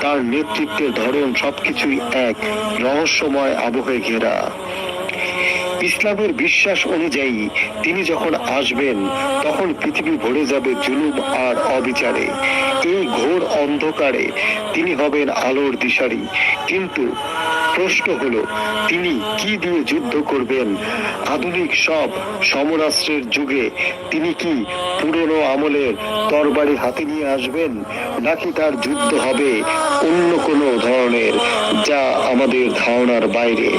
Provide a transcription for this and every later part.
তার নেতৃত্বের ধরন সবকিছুই এক, রহস্যময় আবহে ঘেরা। ইসলামের বিশ্বাস অনুযায়ী তিনি যখন আসবেন, তখন পৃথিবী ভরে যাবে জুলুম আর অবিচারে। এই ঘোর অন্ধকারে তিনি হবেন আলোর দিশারি। কিন্তু প্রশ্ন হলো, তিনি কি দিয়ে যুদ্ধ করবেন? আধুনিক সব সমরাস্ত্রের যুগে তিনি কি পুরনো আমলের তরবারি হাতে নিয়ে আসবেন, নাকি তার যুদ্ধ হবে অন্য কোনো ধরনের, যা আমাদের ধারণার বাইরে?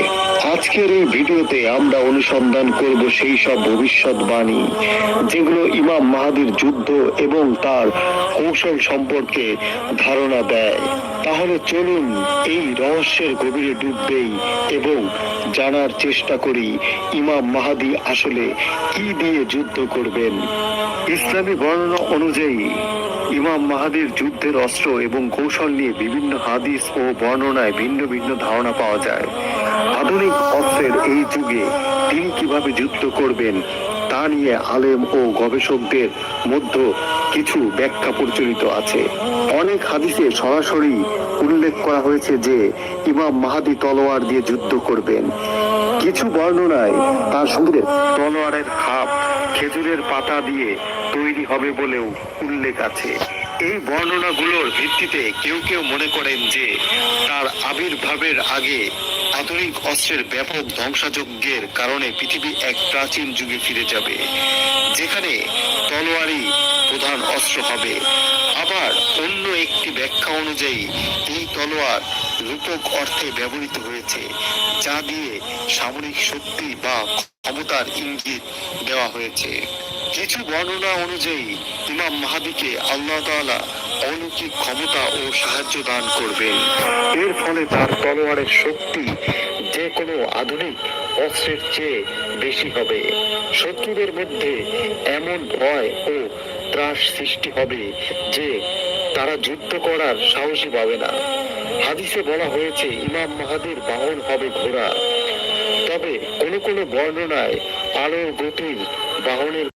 আজকের এই ভিডিওতে আমরা অনুসন্ধান করব সেই সব ভবিষ্যৎবাণী, যেগুলো ইমাম মাহাদির যুদ্ধ এবং তার কৌশল সম্পর্কে ধারণা দেয়। তাহলে চলুন এই রহস্যের গভীরে ডুব দেই এবং জানার চেষ্টা করি ইমাম মাহাদি আসলে কি দিয়ে যুদ্ধ করবেন। ইসলামী বর্ণনা অনুযায়ী, ইমাম মাহাদির যুদ্ধের অস্ত্র এবং কৌশল নিয়ে বিভিন্ন হাদিস ও বর্ণনায় ভিন্ন ভিন্ন ধারণা পাওয়া যায়। আধুনিক অস্ত্রের এই যুগে তিনি কীভাবে যুদ্ধ করবেন তা নিয়ে আলেম ও গবেষকদের মধ্যে কিছু ব্যাখ্যা প্রচলিত আছে। অনেক হাদিসে সরাসরি উল্লেখ করা হয়েছে যে, ইমাম মাহাদি তলোয়ার দিয়ে যুদ্ধ করবেন। কিছু বর্ণনায় তার সঙ্গে তলোয়ারের খাপ খেজুরের পাতা দিয়ে তৈরি হবে বলেও উল্লেখ আছে। এই বর্ণনাগুলোর ভিত্তিতে কেউ কেউ মনে করেন যে, তার আবির্ভাবের আগে আধুনিক অস্ত্রের ব্যাপক ধ্বংসাযজ্ঞের কারণে পৃথিবী এক প্রাচীন যুগে ফিরে যাবে, যেখানে তলোয়ারই প্রধান অস্ত্র হবে। আবার অন্য একটি ব্যাখ্যা অনুযায়ী, এই তলোয়ার রূপক অর্থে ব্যবহৃত হয়েছে, যা দিয়ে সামরিক শক্তি বা ক্ষমতার ইঙ্গিত দেওয়া হয়েছে। কিছু বর্ণনা অনুযায়ী, ইমাম মাহাদিকে আল্লাহ তাআলা অলৌকিক ক্ষমতা ও সাহায্য দান করবেন। এর ফলে তার তলোয়ারের শক্তি যে কোনো আধুনিক অস্ত্রের চেয়ে বেশি হবে। শত্রুদের মধ্যে এমন ভয় ও ত্রাস সৃষ্টি হবে যে তারা যুদ্ধ করার সাহসী পাবে না। হাদিসে বলা হয়েছে, ইমাম মাহাদির বাহন হবে ঘোড়া। তবে কোনো কোনো বর্ণনায় আলোর গতির বাহনের